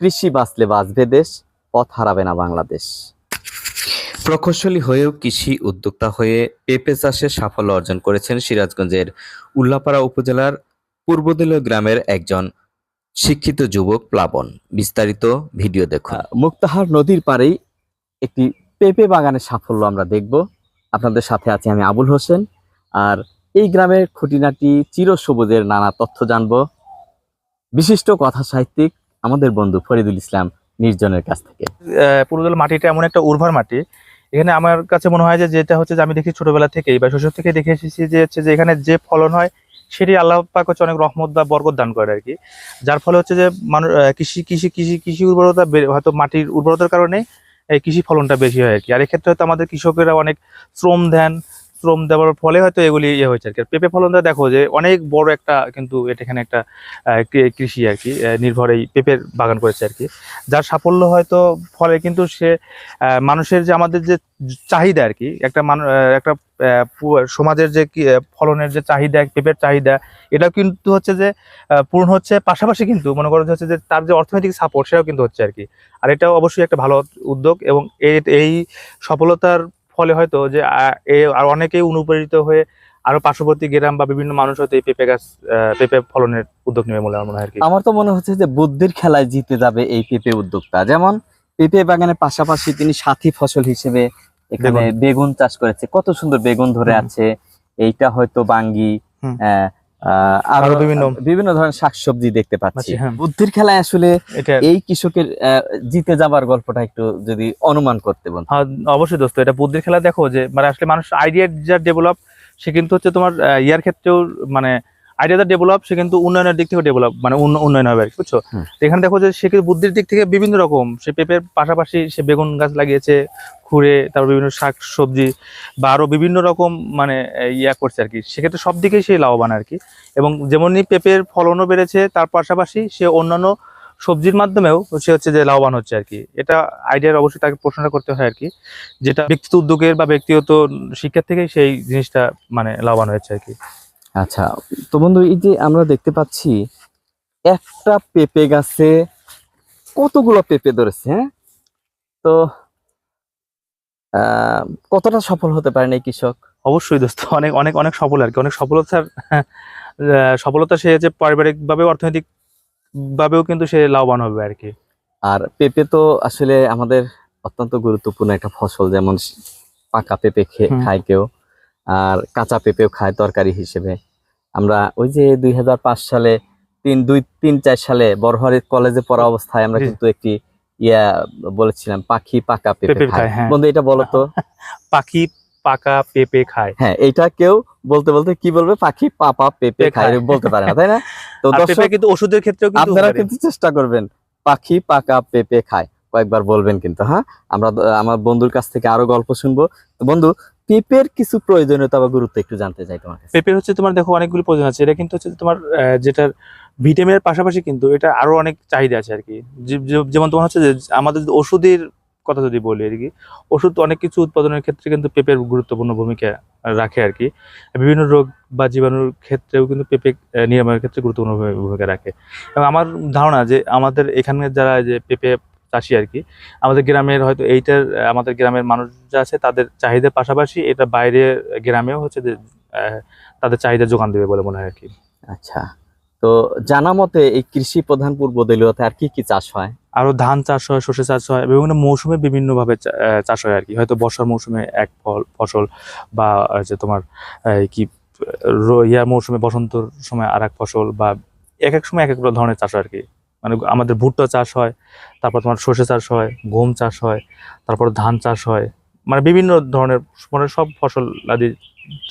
কৃষি বাঁচলে বাঁচবে দেশ পথ হারাবে না বাংলাদেশ। প্রকৌশলী হয়েও কৃষি উদ্যোক্তা হয়ে পেঁপে চাষে সাফল্য অর্জন করেছেন সিরাজগঞ্জের উল্লাপাড়া উপজেলার পূর্বদলীয় গ্রামের একজন শিক্ষিত যুবক প্লাবন। বিস্তারিত ভিডিও দেখুন। মুক্তাহার নদীর পাড়েই একটি পেঁপে বাগানের সাফল্য আমরা দেখব। আপনাদের সাথে আছি আমি আবুল হোসেন। আর এই গ্রামের খুঁটিনাটি চিরসবুজের নানা তথ্য জানব। বিশিষ্ট কথা সাহিত্যিক আমাদের বন্ধু ফরিদুল ইসলাম নির্জনের কাছ থেকে। পুরোদল মাটিটা এমন একটা উর্বর মাটি। এখানে আমার কাছে মনে হয় যে, যেটা হচ্ছে যে আমি দেখি ছোটবেলা থেকেই বা শৈশব থেকে দেখে এসেছি যে হচ্ছে যে এখানে যে ফলন হয় সেটি আল্লাহ পাক হচ্ছে অনেক রহমত বা বরকত দান করে আর কি। যার ফলে হচ্ছে যে মানুষ কৃষি কৃষি কৃষি কৃষি উর্বরতা হয়তো মাটির উর্বরতার কারণে এই কৃষি ফলনটা বেশি হয় আর কি। আর এক্ষেত্রে হয়তো আমাদের কৃষকেরা অনেক শ্রম দেন শ্রম দেওয়ার ফলে হয়তো এগুলি ইয়ে হয়েছে আর কি। পেঁপে ফলনটা দেখো যে অনেক বড় একটা কিন্তু এটা এখানে একটা কৃষি আর কি নির্ভর এই পেঁপের বাগান করেছে আর কি। যার সাফল্য হয়তো ফলে কিন্তু সে মানুষের যে আমাদের যে চাহিদা আর কি, একটা মানুষ একটা সমাজের যে ফলনের যে চাহিদা, পেঁপের চাহিদা, এটা কিন্তু হচ্ছে যে পূরণ হচ্ছে পাশাপাশি কিন্তু মনে করো হচ্ছে যে তার যে অর্থনৈতিক সাপোর্ট সেটাও কিন্তু হচ্ছে আর কি। আর এটাও অবশ্যই একটা ভালো উদ্যোগ এবং এই সফলতার ফলে হয়তো যে আর অনেকেই অনুপ্রেরিত হয়ে আরও পার্শ্ববর্তী গ্রাম বা বিভিন্ন মানুষ হয়তো এই পেঁপে গাছ পেঁপে ফলনের উদ্যোগ নেবে বলে আমার মনে হয় আমার তো মনে হচ্ছে যে বুদ্ধির খেলায় জিতে যাবে এই পেঁপে উদ্যোগটা যেমন পেঁপে বাগানের পাশাপাশি তিনি সাথী ফসল হিসেবে এখানে বেগুন। চাষ করেছে। কত সুন্দর বেগুন ধরে আছে। এইটা হয়তো বাঙ্গি আহ, আরও আরও বিভিন্ন- বিভিন্ন ধরনের শাকসবজি দেখতে পাচ্ছি হ্যাঁ। বুদ্ধির খেলায় আসলে এটা এই কৃষকের জিতে যাবার গল্পটা একটু যদি অনুমান করতে বল হ্যাঁ অবশ্যই দোস্ত এটা বুদ্ধির খেলা দেখো যে মানে আসলে মানুষ আইডিয়া যা ডেভেলপ সে কিন্তু হচ্ছে তোমার ইয়ার ক্ষেত্রেও মানে আইডিয়া যা ডেভেলপ সে কিন্তু উন্নয়নের দিক থেকে ডেভেলপ মানে উন্নয়ন হবে আর কি, বুঝছ। এখানে দেখো যে সে কিন্তু বুদ্ধির দিক থেকে বিভিন্ন রকম সে পেঁপের পাশাপাশি সে বেগুন গাছ লাগিয়েছে খুঁড়ে তারপর বিভিন্ন শাক সবজি বা আরও বিভিন্ন রকম মানে ইয়া করছে আর কি। সেক্ষেত্রে সব দিকেই সে লাভবান আর কি। এবং যেমনই পেঁপের ফলনও বেড়েছে তার পাশাপাশি সে অন্যান্য সবজির মাধ্যমেও সে হচ্ছে যে লাভবান হচ্ছে আর কি। এটা আইডিয়ার অবশ্যই তাকে প্রশ্নটা করতে হয় আর কি যেটা ব্যক্তিগত উদ্যোগের বা ব্যক্তিগত শিক্ষার থেকেই সেই জিনিসটা মানে লাভবান হয়েছে আর কি। আচ্ছা তো বন্ধু এই যে আমরা দেখতে পাচ্ছি একটা পেঁপে গাছে কতগুলো পেঁপে ধরেছে হ্যাঁ? তো কতটা সফল হতে পারেন এই কৃষক? অবশ্যই দোস্ত অনেক অনেক অনেক সফল আর কি অনেক সফলতার সফলতা সে যে পারিবারিকভাবে অর্থনৈতিক ভাবেও কিন্তু সে লাভবান হবে আর কি। আর পেঁপে তো আসলে আমাদের অত্যন্ত গুরুত্বপূর্ণ একটা ফসল যেমন পাকা পেঁপে খে- হুম। খায় কেউ। আর কাঁচা পেঁপেও খায় তরকারি হিসেবে। আমরা ওই যে দুই হাজার পাঁচ সালে তিন দুই তিন চার সালে বড়হরি কলেজে পড়া অবস্থায় আমরা কিন্তু একটি ইয়া বলেছিলাম পাখি পাকা পেঁপে খায়। হ্যাঁ। বন্ধু এটা বলো তো। পাখি পাকা পেঁপে খায়। হ্যাঁ এইটা কেউ বলতে বলতে কি বলবে? পাখি পাপা পেঁপে খায়। বলতে পারে না তাই না? তো দর্শক কিন্তু ওষুধের ক্ষেত্রে আপনারা কিন্তু চেষ্টা করবেন পাখি পাকা পেঁপে খায়। কয়েকবার বলবেন কিন্তু হ্যাঁ? আমরা আমার বন্ধুর কাছ থেকে আরও গল্প শুনব। তো বন্ধু পেঁপের কিছু প্রয়োজনীয়তা বা গুরুত্ব একটু জানতে চাই তোমার কাছে। পেঁপে হচ্ছে তোমার দেখো অনেকগুলো প্রয়োজন আছে। এটা কিন্তু হচ্ছে তোমার যেটার ভিটামিনের পাশাপাশি কিন্তু এটা আরও অনেক চাহিদা আছে আর কি যেমন তোমার হচ্ছে যে, আমাদের ওষুধের কথা যদি বলি আর কি ওষুধ অনেক কিছু উৎপাদনের ক্ষেত্রে কিন্তু পেঁপের গুরুত্বপূর্ণ ভূমিকা রাখে আর কি বিভিন্ন রোগ বা জীবাণুর ক্ষেত্রেও কিন্তু পেঁপে নিরাময়ের ক্ষেত্রে গুরুত্বপূর্ণ ভূমিকা রাখে। এবং আমার ধারণা যে আমাদের এখানের যারা যে পেঁপে চাষি আর কি। আমাদের গ্রামের হয়তো এইটার আমাদের গ্রামের মানুষ যা আছে তাদের চাহিদার পাশাপাশি এটা বাইরে গ্রামেও হচ্ছে যে তাদের চাহিদা যোগান দেবে বলে মনে হয় আর কি। আচ্ছা। তো জানা মতে এই কৃষি প্রধান পূর্ব দলীয়তে আর কি কি চাষ হয়? আরও ধান চাষ হয় সর্ষে চাষ হয় বিভিন্ন মৌসুমে বিভিন্ন ভাবে চাষ হয় আর কি। হয়তো বর্ষার মৌসুমে এক ফল ফসল বা হচ্ছে তোমার কি ইয়ার মৌসুমে বসন্তর সময় আর এক ফসল বা এক এক সময় এক এক ধরনের চাষ হয় আর কি। মানে আমাদের ভুট্টা চাষ হয় তারপর তোমার সর্ষে চাষ হয় গম চাষ হয় তারপর ধান চাষ হয় মানে বিভিন্ন ধরনের মানে সব ফসল আদি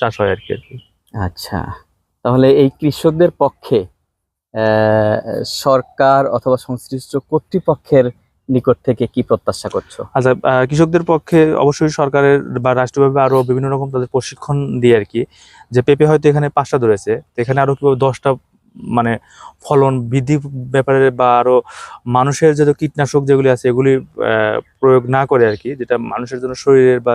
চাষ হয় আর কি আর কি আচ্ছা তাহলে এই কৃষকদের পক্ষে সরকার অথবা সংশ্লিষ্ট কর্তৃপক্ষের নিকট থেকে কি প্রত্যাশা করছ? আচ্ছা কৃষকদের পক্ষে অবশ্যই সরকারের বা রাষ্ট্রীয়ভাবে আরও বিভিন্ন রকম তাদের প্রশিক্ষণ দিয়ে আর কি যে পেঁপে হয়তো এখানে পাঁচটা ধরেছে এখানে আরও কীভাবে দশটা মানে ফলন বৃদ্ধি ব্যাপারে বা আরও মানুষের যত কীটনাশক যেগুলি আছে এগুলি প্রয়োগ না করে আর কি যেটা মানুষের জন্য শরীরের বা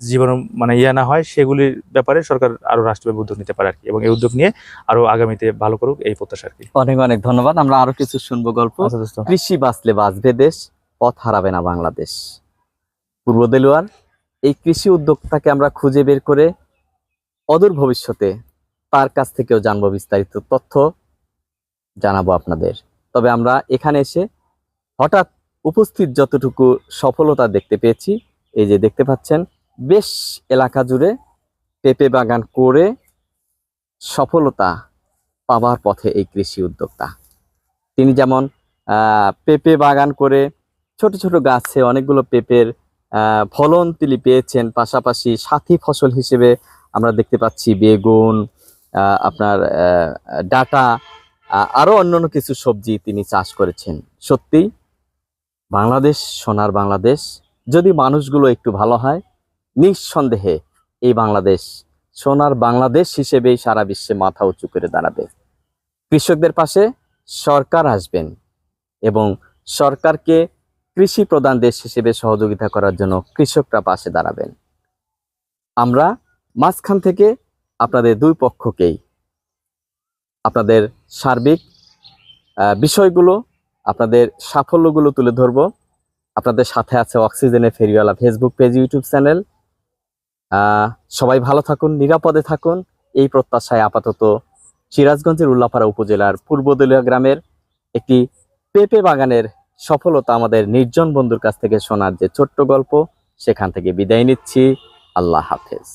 জীবাণু মানে ইয়ে না হয় সেগুলির ব্যাপারে সরকার আরও রাষ্ট্রীয় উদ্যোগ নিতে পারে আর কি এবং এই উদ্যোগ নিয়ে আরও আগামীতে ভালো করুক এই প্রত্যাশা আর কি। অনেক অনেক ধন্যবাদ। আমরা আরও কিছু শুনব গল্প। আচ্ছা। কৃষি বাঁচলে বাঁচবে দেশ পথ হারাবে না বাংলাদেশ। পূর্ব দেলোয়ার এই কৃষি উদ্যোক্তাকে আমরা খুঁজে বের করে অদূর ভবিষ্যতে তার কাছ থেকেও জানব বিস্তারিত তথ্য জানাব আপনাদের। তবে আমরা এখানে এসে হঠাৎ উপস্থিত যতটুকু সফলতা দেখতে পেয়েছি, এই যে দেখতে পাচ্ছেন, বেশ এলাকা জুড়ে পেঁপে বাগান করে সফলতা পাওয়ার পথে এই কৃষি উদ্যোক্তা। তিনি যেমন পেঁপে বাগান করে ছোট ছোট গাছে অনেকগুলো পেঁপের ফলন তিনি পেয়েছেন, পাশাপাশি সাথী ফসল হিসেবে আমরা দেখতে পাচ্ছি বেগুন আপনার ডাটা আরও আরও অন্যান্য কিছু সবজি তিনি চাষ করেছেন। সত্যি, বাংলাদেশ, সোনার বাংলাদেশ, যদি মানুষগুলো একটু ভালো হয়, নিঃসন্দেহে এই বাংলাদেশ, সোনার বাংলাদেশ হিসেবেই সারা বিশ্বে মাথা উঁচু করে দাঁড়াবে। কৃষকদের পাশে সরকার আসবেন এবং সরকারকে কৃষি প্রধান দেশ হিসেবে সহযোগিতা করার জন্য কৃষকরা পাশে দাঁড়াবেন। আমরা মাঝখান থেকে আপনাদের দুই পক্ষকেই। আপনাদের সার্বিক বিষয়গুলো, আপনাদের সাফল্যগুলো তুলে ধরব। আপনাদের সাথে আছে অক্সিজেনের ফেরিওয়ালা ফেসবুক পেজ, ইউটিউব চ্যানেল। সবাই ভালো থাকুন, নিরাপদে থাকুন। এই প্রত্যাশায় আপাতত সিরাজগঞ্জের উল্লাপাড়া উপজেলার পূর্বদলীয় গ্রামের একটি পেঁপে বাগানের সফলতা আমাদের নির্জন বন্ধুর কাছ থেকে শোনার যে ছোট্ট গল্প, সেখান থেকে বিদায় নিচ্ছি। আল্লাহ হাফেজ।